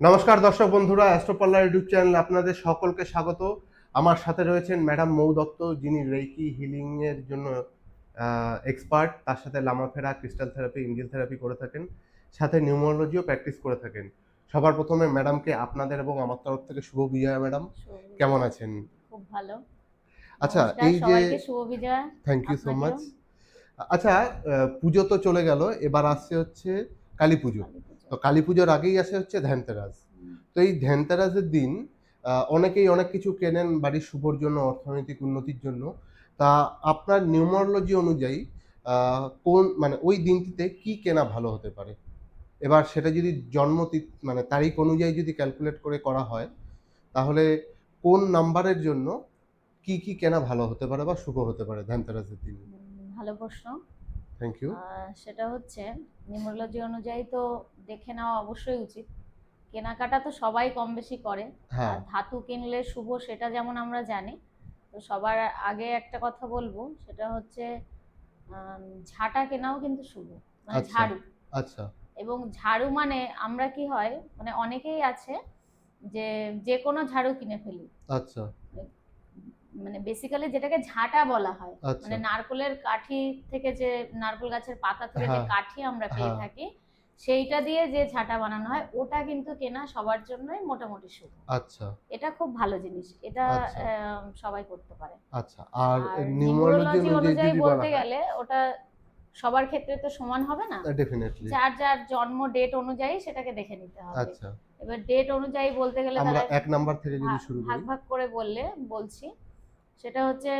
নমস্কার দর্শক বন্ধুরা অ্যাস্ট্রোপাল্লার ইউটিউব চ্যানেলে আপনাদের সকলকে স্বাগত। আমার সাথে রয়েছেন ম্যাডাম মৌ দত্ত যিনি রেকি হিলিং এর জন্য এক্সপার্ট তার সাথে লামাফেরা ক্রিস্টাল থেরাপি ইঞ্জেল থেরাপি করে থাকেন। সাথে নিউমোলজিও প্র্যাকটিস করে থাকেন। সবার প্রথমে ম্যাডামকে আপনাদের এবং আমার তরফ থেকে শুভ বিজয়া ম্যাডাম। কেমন আছেন? খুব ভালো। আচ্ছা এই যে শুভ বিজয়। থ্যাংক ইউ সো মাচ আচ্ছা পুজো তো চলে গেল এবার আসছে হচ্ছে কালী পুজো। তো কালী পুজোর আগেই আসে হচ্ছে ধ্যানতেরাস তো এই ধ্যানতেরাসের দিন অনেকেই অনেক কিছু কেনেন বাড়ির শুভর জন্য অর্থনৈতিক উন্নতির জন্য। তা আপনার নিউমারোলজি অনুযায়ী কোন মানে ওই দিনটিতে কি কেনা ভালো হতে পারে? এবার সেটা যদি জন্ম মানে তারিখ অনুযায়ী যদি ক্যালকুলেট করে করা হয় তাহলে কোন নাম্বারের জন্য কি কি কেনা ভালো হতে পারে বা শুভ হতে পারে ধ্যানতেরাসের দিন? ভালো প্রশ্ন। থ্যাংক ইউ সেটা হচ্ছে নিউমোলজি অনুযায়ী তো দেখে নেওয়া অবশ্যই উচিত। কেনাকাটা তো সবাই কম বেশি করে। হ্যাঁ। ধাতু কিনলে শুভ সেটা যেমন আমরা জানি তো সবার আগে একটা কথা বলব সেটা হচ্ছে ঝাঁটা কেনাও কিন্তু শুভ মানে আচ্ছা। ঝাড়ু। আচ্ছা। এবং ঝাড়ু মানে আমরা কি হয় মানে অনেকেই আছে যে যে কোনো ঝাড়ু কিনে ফেলি। আচ্ছা। মানে বেসিক্যালি যেটাকে ঝাঁটা বলা হয়। আচ্ছা। মানে নারকলের কাঠি থেকে যে নারকল গাছের পাতা থেকে যে হ্যাঁ, কাঠি আমরা পেয়ে হ্যাঁ। থাকি সেইটা দিয়ে যে ঝাঁটা বানানো হয় ওটা কিন্তু কেনা সবার জন্যই মোটামুটি শুভ আচ্ছা। এটা খুব ভালো জিনিস। এটা আচ্ছা। সবাই করতে পারে। আচ্ছা আর নিউমারোলজি অনুযায়ী বলতে গেলে ওটা সবার ক্ষেত্রে তো সমান হবে না? ডেফিনেটলি যার যার জন্ম ডেট অনুযায়ী সেটাকে দেখে নিতে হবে। আচ্ছা। এবার ডেট অনুযায়ী বলতে গেলে আমরা এক নাম্বার থেকে যদি শুরু করি। ভাগ ভাগ করে বললে বলছি সেটা হচ্ছে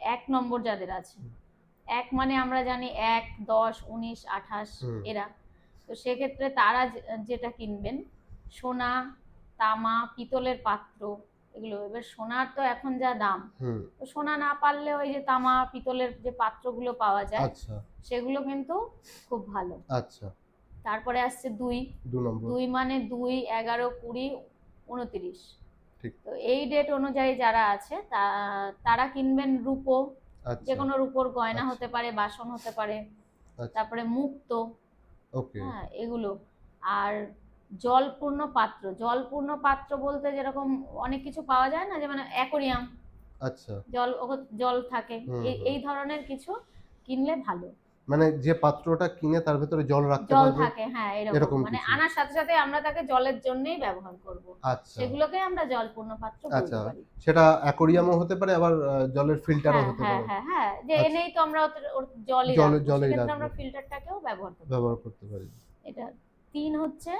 এক নম্বর যাদের আছে। এক মানে আমরা জানি এক দশ উনিশ আঠাশ এরা। তো সেক্ষেত্রে তারা যেটা কিনবেন সোনা তামা পিতলের পাত্র এগুলো। এবার সোনার তো এখন যা দাম তো সোনা না পারলে ওই যে তামা পিতলের যে পাত্রগুলো পাওয়া যায় আচ্ছা। সেগুলো কিন্তু খুব ভালো। আচ্ছা। তারপরে আসছে দুই। দুই মানে দুই এগারো কুড়ি উনতিরিশ। তো এই ডেট অনুযায়ী যারা আছে তারা কিনবেন রূপো। আচ্ছা। যে কোনো রূপোর গয়না আচ্ছা। হতে পারে বাসন হতে পারে। তারপরে মুক্ত। হ্যাঁ এগুলো। আর জলপূর্ণ পাত্র জলপূর্ণ পাত্র বলতে যেরকম অনেক কিছু পাওয়া যায় না যে মানে অ্যাকোরিয়াম। আচ্ছা। জল জল থাকে। এই ধরনের কিছু কিনলে ভালো। মানে যে পাত্রটা কিনে তার ভেতরে জল রাখতে জল পারবে থাকে হ্যাঁ এরকম। মানে আনার সাথে সাথে আমরা তাকে জলের জন্যই ব্যবহার করব। আচ্ছা। সেগুলোকে আমরা জলপূর্ণ পাত্র আচ্ছা, সেটা অ্যাকোরিয়ামও হতে পারে আবার জলের ফিল্টারও হ্যাঁ হতে হ্যাঁ পারে। হ্যাঁ হ্যাঁ যে আচ্ছা। এনেই তো আমরা ওর জলই জলে-। জলেই রাখব। আমরা ফিল্টারটাকেও ব্যবহার করতে ব্যবহার করতে পারি। এটা তিন হচ্ছে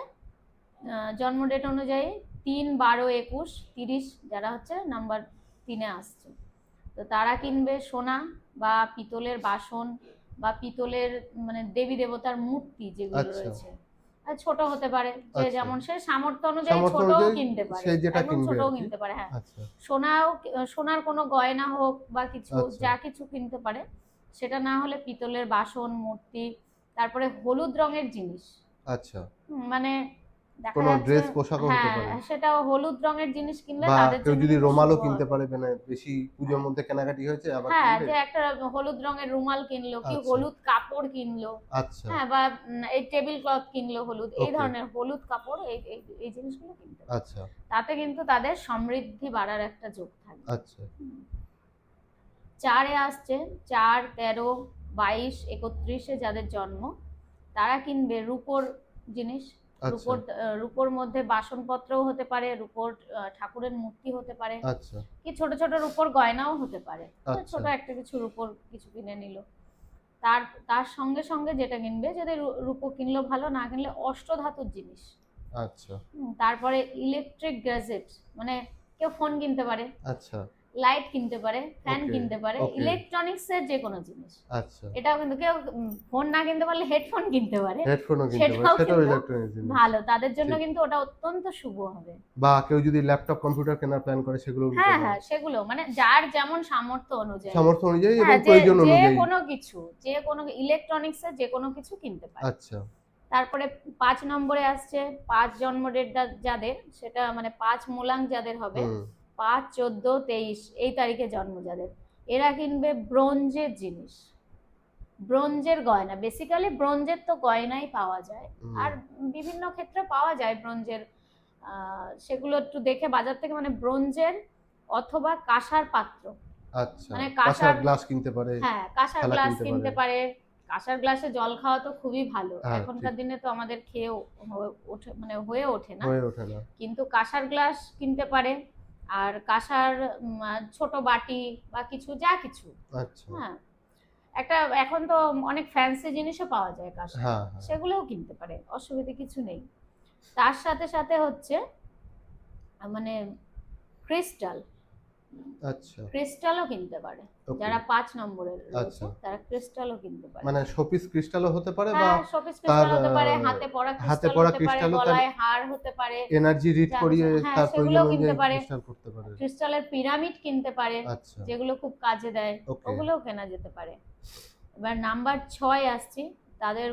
জন্ম ডেট অনুযায়ী তিন বারো একুশ তিরিশ যারা হচ্ছে নাম্বার তিনে আসছে। তো তারা কিনবে সোনা বা পিতলের বাসন বা পিতলের মানে দেবী দেবতার মূর্তি যেগুলো আচ্ছা। রয়েছে আর ছোট হতে পারে যে আচ্ছা। যেমন সে সামর্থ্য অনুযায়ী ছোটও কিনতে পারে সে যেটা কিনবে ছোটও কিনতে পারে হ্যাঁ আচ্ছা সোনাও সোনার কোনো গয়না হোক বা কিছু। যা কিছু কিনতে পারে সেটা না হলে পিতলের বাসন মূর্তি তারপরে হলুদ রঙের জিনিস আচ্ছা মানে কোনো ড্রেস পোশাকও হতে হ্যাঁ পারে। সেটাও হলুদ রঙের জিনিস কিনলে তাদের কেউ যদি রোমালও কিনতে পারে মানে বেশি পুজোর মধ্যে কেনাকাটি হয়েছে আবার হ্যাঁ যে একটা হলুদ রঙের রুমাল কিনলো কি আচ্ছা। হলুদ কাপড় কিনলো। আচ্ছা। হ্যাঁ বা এই টেবিল ক্লথ কিনলো হলুদ এই ধরনের হলুদ কাপড় এই এই- জিনিসগুলো কিনতে আচ্ছা। তাতে কিন্তু তাদের সমৃদ্ধি বাড়ার একটা যোগ থাকবে। আচ্ছা। চারে আসছে চার তেরো বাইশ একত্রিশে যাদের জন্ম তারা কিনবে রূপোর জিনিস। রূপোর আহ, রূপোর মধ্যে বাসনপত্রও হতে পারে রূপোর ঠাকুরের মূর্তি হতে পারে। আচ্ছা। কি ছোট ছোট রূপোর গয়নাও হতে পারে। আচ্ছা। ছোট একটা কিছু রূপোর কিছু কিনে নিল। তার তার সঙ্গে সঙ্গে যেটা কিনবে যদি রূপো কিনলো ভালো না কিনলে অষ্টধাতুর জিনিস। আচ্ছা। তারপরে ইলেকট্রিক গ্যাজেট মানে কেউ ফোন কিনতে পারে। আচ্ছা। লাইট কিনতে পারে ফ্যান কিনতে পারে. ইলেকট্রনিক্স এর যে কোনো জিনিস। আচ্ছা। এটাও কিন্তু কেউ ফোন না কিনতে পারলে হেডফোন কিনতে পারে। হেডফোনও কিনতে পারে সেটাও কিন্তু ইলেকট্রনিক জিনিস। ভালো তাদের জন্য কিন্তু ওটা অত্যন্ত শুভ হবে। বা কেউ যদি ল্যাপটপ কম্পিউটার কেনার প্ল্যান করে সেগুলো হ্যাঁ হ্যাঁ সেগুলো মানে যার যেমন সামর্থ্য অনুযায়ী। সামর্থ্য অনুযায়ী এবং হ্যাঁ, প্রয়োজন যে কোনো কিছু যে কোনো ইলেকট্রনিক্স এর যে কোনো কিছু কিনতে পারে। আচ্ছা। তারপরে পাঁচ নম্বরে আসছে পাঁচ জন্ম ডেট যাদের সেটা মানে পাঁচ মূলাং যাদের হবে। পাঁচ চোদ্দ তেইশ এই তারিখে জন্ম যাদের। এরা কিনবে ব্রোঞ্জের জিনিস। ব্রোঞ্জের গয়না। বেসিক্যালি ব্রোঞ্জের তো গয়নাই পাওয়া যায়। আর বিভিন্ন ক্ষেত্রে পাওয়া যায় ব্রোঞ্জের সেগুলো একটু দেখে বাজার থেকে মানে ব্রোঞ্জের অথবা কাঁসার পাত্র। আচ্ছা মানে কাঁসার গ্লাস কিনতে পারে হ্যাঁ কাঁসার গ্লাস কিনতে পারে। কাঁসার গ্লাসে জল খাওয়া তো খুবই ভালো। হ্যাঁ, এখনকার দিনে তো আমাদের হয়ে ওঠে মানে হয়ে ওঠে না। হয়ে ওঠে না। কিন্তু কাঁসার গ্লাস কিনতে পারে। আর কাঁসার ছোট বাটি বা কিছু যা কিছু। আচ্ছা। হ্যাঁ। একটা এখন তো অনেক ফ্যান্সি জিনিসও পাওয়া যায় কাঁসার। হ্যাঁ হ্যাঁ। সেগুলোও কিনতে পারে অসুবিধা কিছু নেই। তার সাথে সাথে হচ্ছে মানে ক্রিস্টাল আচ্ছা। ক্রিস্টালও কিনতে পারে। যারা পাঁচ নম্বরের আচ্ছা। তারা ক্রিস্টালও কিনতে পারে। মানে শোপিস ক্রিস্টালও হতে পারে বা হ্যাঁ শোপিস ক্রিস্টাল হতে পারে হাতে পরা হাতে ক্রিস্টাল পরা হতে পারে ক্রিস্টালও গলায় হার হতে পারে এনার্জি রিড করিয়ে হ্যাঁ, তার প্রয়োজন অনুযায়ী পারে। ক্রিস্টাল করতে পারে। ক্রিস্টালের পিরামিড কিনতে পারে আচ্ছা। যেগুলো খুব কাজে দেয় ওগুলোও কেনা যেতে পারে। এবার নাম্বার ছয় আসছি তাদের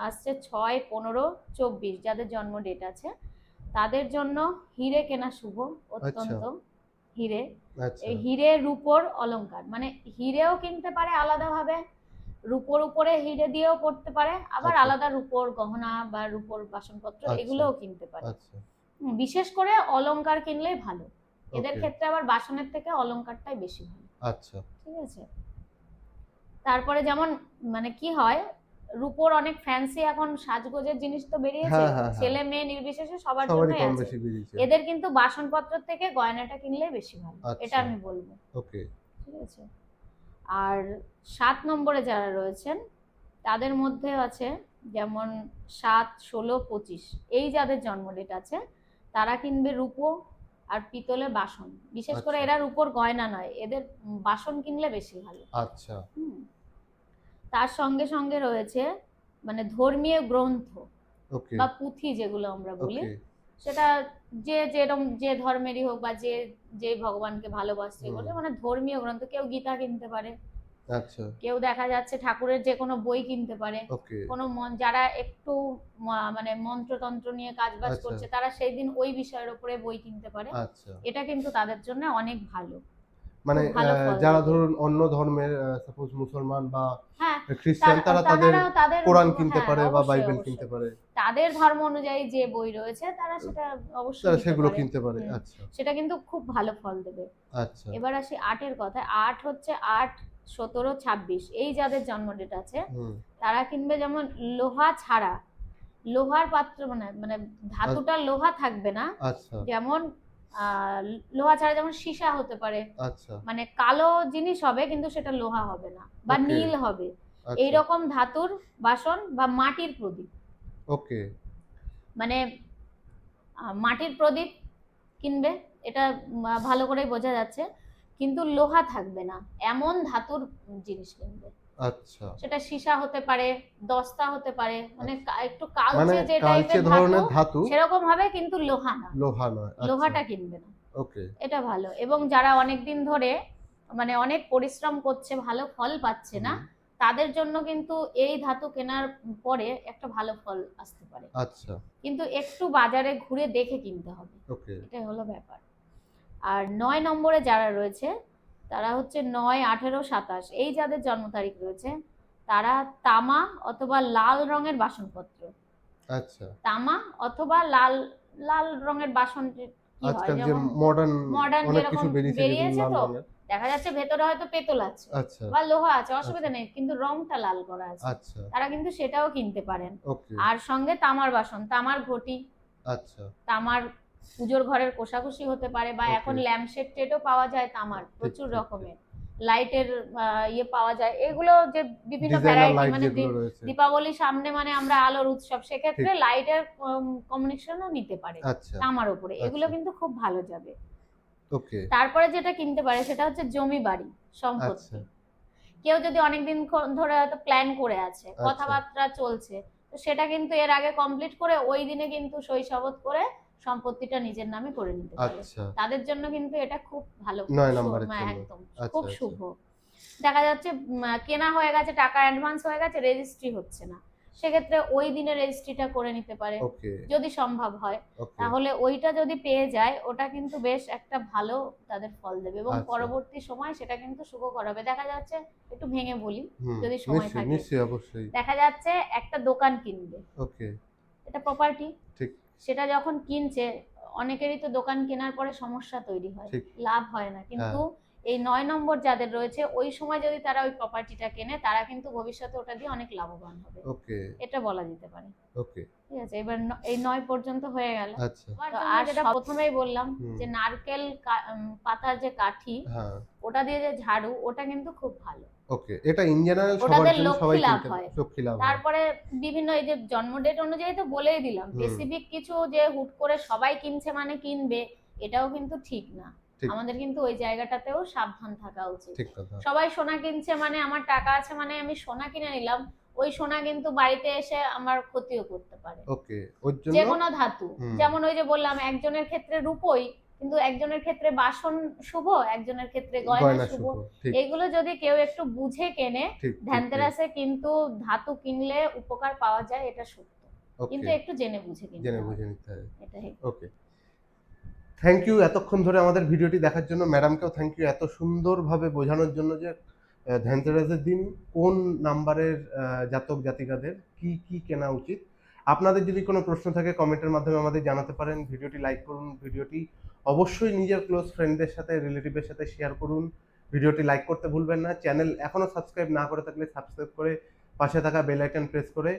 আসছে ছয় পনেরো চব্বিশ যাদের জন্ম ডেট আছে তাদের জন্য হিরে কেনা শুভ অত্যন্ত হিরে। আচ্ছা। এই হিরে রূপোর অলংকার। মানে হিরেও কিনতে পারে আলাদাভাবে রূপোর উপরে হিরে দিয়েও পড়তে পারে আবার আচ্ছা। আলাদা রূপোর গহনা বা রূপোর বাসনপত্র আচ্ছা। এগুলোও কিনতে পারে। বিশেষ করে অলংকার কিনলেই ভালো। এদের ক্ষেত্রে আবার বাসনের থেকে অলংকারটাই বেশি ভালো। আচ্ছা। ঠিক আছে? তারপরে যেমন মানে কি হয় রূপোর অনেক ফ্যান্সি এখন সাজগোজের জিনিস তো বেরিয়েছে। হ্যাঁ, হ্যাঁ, হ্যাঁ। ছেলে মেয়ে নির্বিশেষে সবার জন্যই আছে। এদের কিন্তু বাসনপত্র থেকে গয়নাটা কিনলে বেশি ভালো। আচ্ছা। এটা আমি বলব। ওকে। ঠিক আছে? আর সাত নম্বরে যারা রয়েছেন তাদের মধ্যে আছে যেমন সাত ষোলো পঁচিশ। এই যাদের জন্ম ডেট আছে তারা কিনবে রূপো আর পিতলের বাসন। বিশেষ করে আচ্ছা। এরা রূপোর গয়না নয় এদের বাসন কিনলে বেশি ভালো। আচ্ছা। হুম। তার সঙ্গে সঙ্গে রয়েছে মানে ধর্মীয় গ্রন্থ বা পুঁথি যেগুলো আমরা বলি। সেটা যে যেরকম যে ধর্মেরই হোক বা যে যে ভগবানকে ভালোবাসছে বলে মানে ধর্মীয় গ্রন্থ। কেউ গীতা কিনতে পারে। আচ্ছা। কেউ দেখা যাচ্ছে ঠাকুরের যে কোনো বই কিনতে পারে। কোনো মন- যারা একটু মানে মন্ত্রতন্ত্র নিয়ে কাজ বাজ করছে তারা সেই দিন ওই বিষয়ের উপরে বই কিনতে পারে। আচ্ছা। এটা কিন্তু তাদের জন্য অনেক ভালো। মানে যারা ধরুন অন্য ধর্মের সাপোজ মুসলমান বা হ্যাঁ খ্রিস্টান তার- তাদের কোরআন কিনতে হ্যাঁ, পারে বা বাইবেল। কিনতে পারে। তাদের ধর্ম অনুযায়ী যে বই রয়েছে তারা সেটা অবশ্যই তারা সেগুলো কিনতে পারে আচ্ছা। সেটা কিন্তু খুব ভালো ফল দেবে। আচ্ছা। এবার আসি আটের কথায় আট হচ্ছে আট সতেরো ছাব্বিশ। এই যাদের জন্ম ডেট আছে তারা কিনবে যেমন লোহা ছাড়া। লোহার পাত্র মানে মানে ধাতুটা লোহা থাকবে না। আচ্ছা। যেমন আহ, লোহা ছাড়া যেমন সীসা হতে পারে। আচ্ছা। মানে কালো জিনিস হবে কিন্তু সেটা লোহা হবে না বা নীল হবে। আচ্ছা। এইরকম ধাতুর বাসন বা মাটির প্রদীপ। ওকে। মানে মাটির প্রদীপ কিনবে এটা ভালো করেই বোঝা যাচ্ছে কিন্তু লোহা থাকবে না এমন ধাতুর জিনিস কিনবে। আচ্ছা। সেটা সীসা হতে পারে দস্তা হতে পারে মানে একটু মানে কালচে যে টাইপের ধরনের ধাতু? ধাতু সেরকম হবে কিন্তু লোহা না। লোহা নয় আচ্ছা, লোহাটা কিনবে না। ওকে। এটা ভালো। এবং যারা অনেক দিন ধরে মানে অনেক পরিশ্রম করছে ভালো ফল পাচ্ছে না তাদের জন্য কিন্তু এই ধাতু কেনার পরে একটা ভালো ফল আসতে পারে। আচ্ছা। কিন্তু একটু বাজারে ঘুরে দেখে কিনতে হবে। এটাই হলো ব্যাপার। আর নয় নম্বরে যারা রয়েছে তারা হচ্ছে নয় আঠেরো সাতাশ এই যাদের জন্ম তারিখ রয়েছে তারা তামা অথবা লাল রঙের বাসনপত্র। আচ্ছা। তামা অথবা লাল লাল রঙের বাসন কি হয় মডার্ন modern যেরকম বেরিয়েছে তো? দেখা যাচ্ছে ভেতরে হয়তো পেতল আছে আচ্ছা। বা লোহা আছে অসুবিধা নেই কিন্তু রংটা লাল করা আছে। আচ্ছা। তারা কিন্তু সেটাও কিনতে পারেন। আর সঙ্গে তামার বাসন তামার ঘটি। আচ্ছা। তামার পুজোর ঘরের কোষাকুষি হতে পারে বা. এখন ল্যাম্পশেড টেটও পাওয়া যায় তামার প্রচুর রকমের। লাইটের ইয়ে পাওয়া যায়। এগুলো যে বিভিন্ন ভ্যারাইটি মানে যেগুলো দি- রয়েছে। দীপাবলির সামনে মানে আমরা আলোর উৎসব সেক্ষেত্রে লাইটের কম্বিনেশনও নিতে পারে আচ্ছা। তামার উপরে। এগুলো আচ্ছা। কিন্তু খুব ভালো যাবে। ওকে তারপরে যেটা কিনতে পারে সেটা হচ্ছে জমি বাড়ি সম্পত্তি। আচ্ছা। কেউ যদি অনেকদিন ধরে হয়তো প্ল্যান করে আছে আচ্ছা। কথাবার্তা চলছে তো সেটা কিন্তু এর আগে কমপ্লিট করে ওই দিনে কিন্তু শৈশবত করে সম্পত্তিটা নিজের নামে করে নিতে পারে। আচ্ছা। তাদের জন্য কিন্তু এটা খুব ভালো জন্য। একদম খুব। শুভ। দেখা যাচ্ছে কেনা হয়ে গেছে টাকা অ্যাডভান্স হয়ে গেছে রেজিস্ট্রি হচ্ছে না। সেক্ষেত্রে ওই দিনে রেজিস্ট্রিটা করে নিতে পারে যদি সম্ভব হয়। তাহলে ওইটা যদি পেয়ে যায় ওটা কিন্তু বেশ একটা ভালো তাদের ফল দেবে এবং আচ্ছা। পরবর্তী সময় সেটা কিন্তু শুভ করাবে। দেখা যাচ্ছে একটু ভেঙে বলি যদি সময় থাকে। দেখা যাচ্ছে একটা দোকান কিনবে। এটা প্রপার্টি সেটা যখন কিনছে অনেকেরই তো দোকান কেনার পরে সমস্যা তৈরি হয়। লাভ হয় না। কিন্তু এই নয় নম্বর যাদের রয়েছে ওই সময় যদি তারা ওই প্রপার্টিটা কেনে তারা কিন্তু ভবিষ্যতে ওটা দিয়ে অনেক লাভবান হবে। ওকে। এটা বলা যেতে পারে। ওকে। ঠিক আছে এবার এই নয় পর্যন্ত হয়ে গেল। আচ্ছা। তো আর যেটা প্রথমেই বললাম যে নারকেল পাতার যে কাঠি হ্যাঁ। ওটা দিয়ে যে ঝাড়ু ওটা কিন্তু খুব ভালো। ওকে। এটা ইন জেনারেল ওটাতে সবার জন্য সবাই লাভ কিনতে হয়। লাভ হয়। তারপরে বিভিন্ন এই যে জন্ম ডেট অনুযায়ী তো বলেই দিলাম। স্পেসিফিক কিছু যে হুট করে সবাই কিনছে মানে কিনবে এটাও কিন্তু ঠিক না। আমাদের কিন্তু ওই জায়গাটাতেও সাবধান থাকা উচিত। সবাই সোনা কিনছে মানে আমার টাকা আছে মানে আমি সোনা কিনে নিলাম ওই সোনা কিন্তু বাড়িতে এসে আমার ক্ষতিও করতে পারে। ওকে ওর যে কোনো ধাতু। যেমন ওই যে বললাম একজনের ক্ষেত্রে রূপই কিন্তু একজনের ক্ষেত্রে বাসন শুভ একজনের ক্ষেত্রে গয়না শুভ। এইগুলো যদি কেউ একটু বুঝে কেনে ধ্যানতেরাসে কিন্তু ধাতু কিনলে উপকার পাওয়া যায় এটা সত্য। কিন্তু একটু জেনে বুঝে কিনতে জেনে। বুঝে নিতে হবে। ওকে। থ্যাংক ইউ এতক্ষণ ধরে আমাদের ভিডিওটি দেখার জন্য। ম্যাডামকেও থ্যাংক ইউ এত সুন্দরভাবে বোঝানোর জন্য যে আহ, ধনতেরাসের দিন কোন নাম্বারের জাতক জাতিকাদের কি কি কেনা উচিত। আপনাদের যদি কোনো প্রশ্ন থাকে কমেন্টের মাধ্যমে আমাদের জানাতে পারেন। ভিডিওটি লাইক করুন ভিডিওটি অবশ্যই নিজের ক্লোজ ফ্রেন্ডদের সাথে রিলেটিভের সাথে শেয়ার করুন। ভিডিওটি লাইক করতে ভুলবেন না। চ্যানেল এখনও সাবস্ক্রাইব না করে থাকলে সাবস্ক্রাইব করে পাশে থাকা বেল আইকন প্রেস করে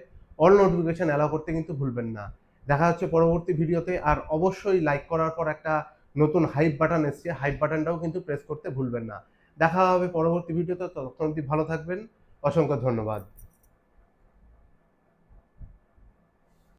অল নোটিফিকেশন অ্যালাউ করতে কিন্তু ভুলবেন না। দেখা হচ্ছে পরবর্তী ভিডিওতে, আর অবশ্যই লাইক করার পর একটা নতুন হাইপ বাটন এসছে। হাইপ বাটনটাও কিন্তু প্রেস করতে ভুলবেন না। দেখা হবে পরবর্তী ভিডিওতে, ততক্ষণ ভালো থাকবেন। অসংখ্য ধন্যবাদ।